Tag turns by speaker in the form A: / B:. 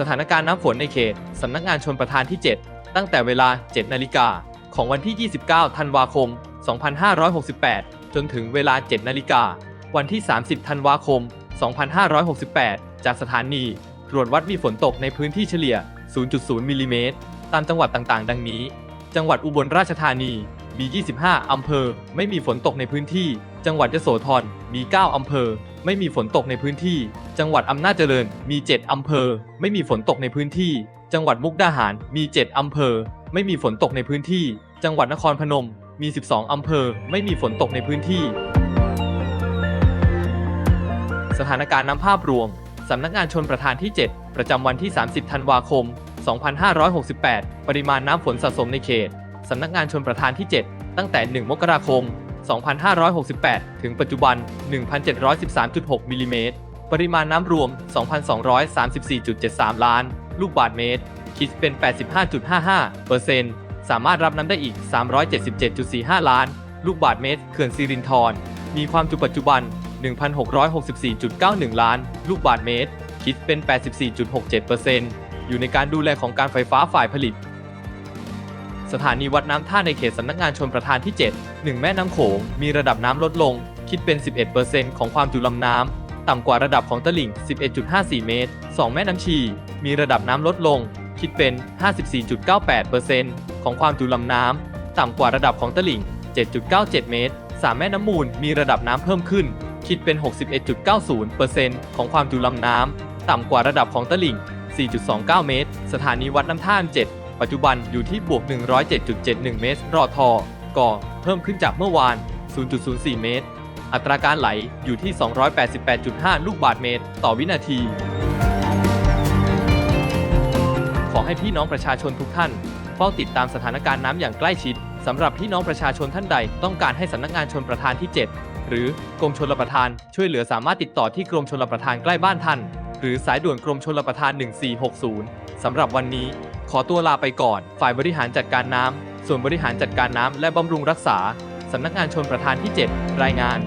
A: สถานการณ์น้ำฝนในเขตสำนักงานชนประทานที่ 7 ตั้งแต่เวลา 7 นาฬิกา ของวันที่ 29 ธันวาคม 2568 จนถึงเวลา 7 นาฬิกา วันที่ 30 ธันวาคม 2568 จากสถานี ตรวจวัดมีฝนตกในพื้นที่เฉลี่ย 0.0 มิลลิเมตร ตามจังหวัดต่างๆ ดังนี้ จังหวัดอุบลราชธานี มี 25 อำเภอ ไม่มีฝนตกในพื้นที่ จังหวัดยโสธร มี 9 อำเภอ ไม่มีฝนตกในพื้นที่ จังหวัดอำนาจเจริญ มี 7 อำเภอ ไม่มีฝนตกในพื้นที่ จังหวัดมุกดาหาร มี 7 อำเภอ ไม่มีฝนตกในพื้นที่ จังหวัดนครพนม มี 12 อำเภอ ไม่มีฝนตกในพื้นที่ สถานการณ์น้ำภาพรวม สำนักงานชนประทานที่ 7 ประจำวันที่ 30 ธันวาคม 2568 ปริมาณน้ำฝนสะสมในเขต สำนักงานชนประทานที่ 7 ตั้งแต่ 1 มกราคม 2568 ถึงปัจจุบัน 1,713.6 มิลลิเมตร ปริมาณน้ำรวม 2,234.73 ล้าน ลูกบาศก์เมตร คิดเป็น 85.55เปอร์เซ็นต์สามารถรับน้ำได้อีก 377.45 ล้าน ลูกบาศก์เมตร เขื่อนสิรินธร มีความจุปัจจุบัน 1,664.91 ล้าน ลูกบาศก์เมตร คิดเป็น 84.67%อยู่ในการดูแลของการไฟฟ้าฝ่ายผลิต สถานีวัดน้ำท่าในเขตสำนักงานชนประทานที่ 7 1 แม่น้ำโขง มีระดับน้ำลดลง คิดเป็น 11%ของความจุลำน้ำ ต่ำกว่าระดับของตลิ่ง 11.54 เมตร 2 แม่น้ำชี มีระดับน้ำลดลง คิดเป็น 54.98%ของความจุลำน้ำ ต่ำกว่าระดับของตลิ่ง 7.97 เมตร 3 แม่น้ำมูล มีระดับน้ำเพิ่มขึ้น คิดเป็น 61.90%ของความจุลำน้ำ ต่ำกว่าระดับของตลิ่ง 4.29 เมตร สถานีวัดน้ำท่าน7 ปัจจุบันอยู่ที่บวก 107.71 เมตร รอทอก่อเพิ่มขึ้นจากเมื่อวาน 0.04 เมตร อัตราการไหลอยู่ที่ 288.5 ลูกบาศก์เมตร ต่อวินาที ขอให้พี่น้องประชาชนทุกท่านเฝ้าติดตามสถานการณ์น้ำอย่างใกล้ชิดสำหรับพี่น้องประชาชนท่านใด ต้องการให้สำนักงานชนประทานที่ 7 หรือกรมชลประทาน ช่วยเหลือสามารถติดต่อที่กรมชลประทานใกล้บ้านท่าน หรือสายด่วนกรมชลประทาน 1460สำหรับวันนี้ ขอตัวลาไปก่อน ฝ่ายบริหารจัดการน้ำส่วนบริหารจัดการน้ำและบำรุงรักษาสำนักงานชนประทานที่ 7 รายงาน